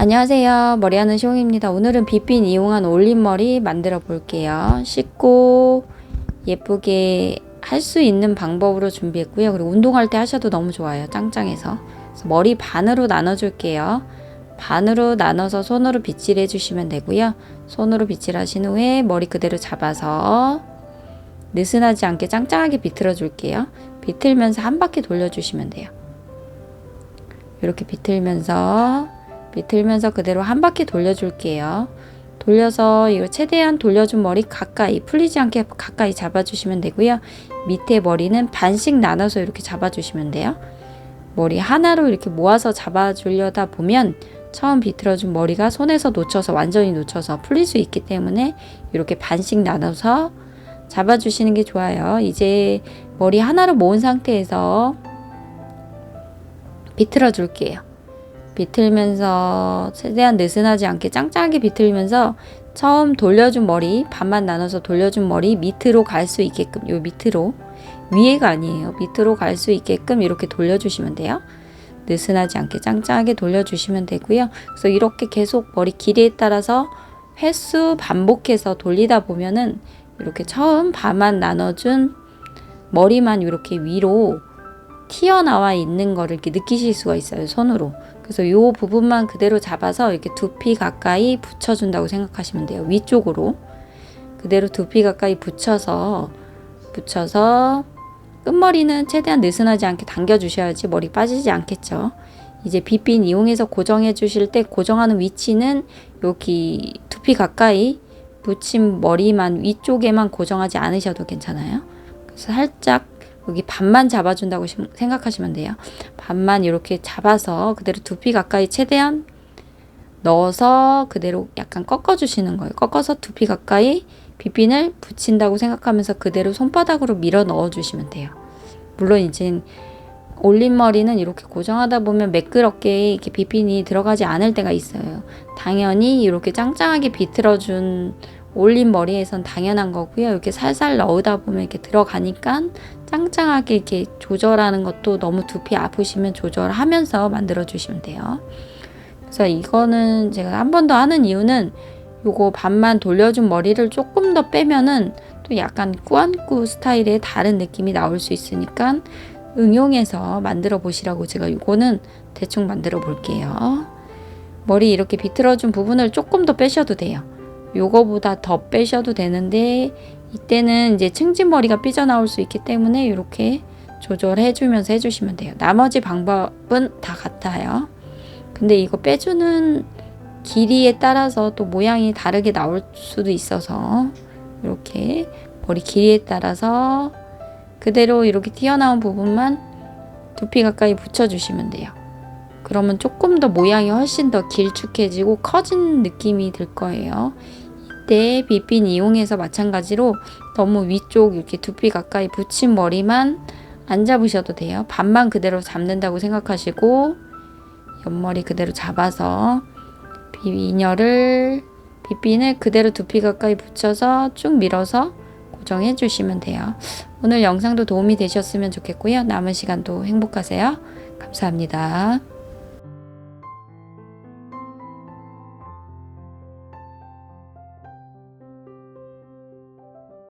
안녕하세요. 머리하는 시홍입니다. 오늘은 빗빈 이용한 올림머리 만들어 볼게요. 쉽고 예쁘게 할 수 있는 방법으로 준비했고요. 그리고 운동할 때 하셔도 너무 좋아요. 짱짱해서. 머리 반으로 나눠 줄게요. 반으로 나눠서 손으로 빗질 해주시면 되고요. 손으로 빗질 하신 후에 머리 그대로 잡아서 느슨하지 않게 짱짱하게 비틀어 줄게요. 비틀면서 한 바퀴 돌려주시면 돼요. 이렇게 비틀면서 비틀면서 그대로 한 바퀴 돌려줄게요. 돌려서 이거 최대한 돌려준 머리 가까이 풀리지 않게 가까이 잡아주시면 되고요. 밑에 머리는 반씩 나눠서 이렇게 잡아주시면 돼요. 머리 하나로 이렇게 모아서 잡아주려다 보면 처음 비틀어준 머리가 손에서 놓쳐서 완전히 놓쳐서 풀릴 수 있기 때문에 이렇게 반씩 나눠서 잡아주시는 게 좋아요. 이제 머리 하나로 모은 상태에서 비틀어 줄게요. 비틀면서 최대한 느슨하지 않게 짱짱하게 비틀면서 처음 돌려준 머리 반만 나눠서 돌려준 머리 밑으로 갈 수 있게끔 요 밑으로 위에가 아니에요. 밑으로 갈 수 있게끔 이렇게 돌려주시면 돼요. 느슨하지 않게 짱짱하게 돌려주시면 되고요. 그래서 이렇게 계속 머리 길이에 따라서 횟수 반복해서 돌리다 보면은 이렇게 처음 반만 나눠준 머리만 이렇게 위로 튀어나와 있는 거를 이렇게 느끼실 수가 있어요 손으로 그래서 이 부분만 그대로 잡아서 이렇게 두피 가까이 붙여준다고 생각하시면 돼요. 위쪽으로 그대로 두피 가까이 붙여서 붙여서 끝머리는 최대한 느슨하지 않게 당겨주셔야지 머리 빠지지 않겠죠. 이제 빗빈 이용해서 고정해 주실 때 고정하는 위치는 여기 두피 가까이 붙인 머리만 위쪽에만 고정하지 않으셔도 괜찮아요. 그래서 살짝 여기 반만 잡아준다고 생각하시면 돼요. 반만 이렇게 잡아서 그대로 두피 가까이 최대한 넣어서 그대로 약간 꺾어주시는 거예요. 꺾어서 두피 가까이 빗빈을 붙인다고 생각하면서 그대로 손바닥으로 밀어 넣어주시면 돼요. 물론 이제 올린 머리는 이렇게 고정하다 보면 매끄럽게 이렇게 빗빈이 들어가지 않을 때가 있어요. 당연히 이렇게 짱짱하게 비틀어준 올린 머리에선 당연한 거고요. 이렇게 살살 넣으다 보면 이렇게 들어가니까 짱짱하게 이렇게 조절하는 것도 너무 두피 아프시면 조절하면서 만들어 주시면 돼요. 그래서 이거는 제가 한 번 더 하는 이유는 요거 반만 돌려준 머리를 조금 더 빼면은 또 약간 꾸안꾸 스타일의 다른 느낌이 나올 수 있으니까 응용해서 만들어 보시라고 제가 요거는 대충 만들어 볼게요. 머리 이렇게 비틀어준 부분을 조금 더 빼셔도 돼요. 요거보다 더 빼셔도 되는데 이때는 이제 층진머리가 삐져나올 수 있기 때문에 이렇게 조절해 주면서 해주시면 돼요. 나머지 방법은 다 같아요. 근데 이거 빼주는 길이에 따라서 또 모양이 다르게 나올 수도 있어서 이렇게 머리 길이에 따라서 그대로 이렇게 튀어나온 부분만 두피 가까이 붙여주시면 돼요. 그러면 조금 더 모양이 훨씬 더 길쭉해지고 커진 느낌이 들 거예요. 이때 빗빈 이용해서 마찬가지로 너무 위쪽 이렇게 두피 가까이 붙인 머리만 안 잡으셔도 돼요. 반만 그대로 잡는다고 생각하시고 옆머리 그대로 잡아서 비녀를 빗빈을 그대로 두피 가까이 붙여서 쭉 밀어서 고정해 주시면 돼요. 오늘 영상도 도움이 되셨으면 좋겠고요. 남은 시간도 행복하세요. 감사합니다.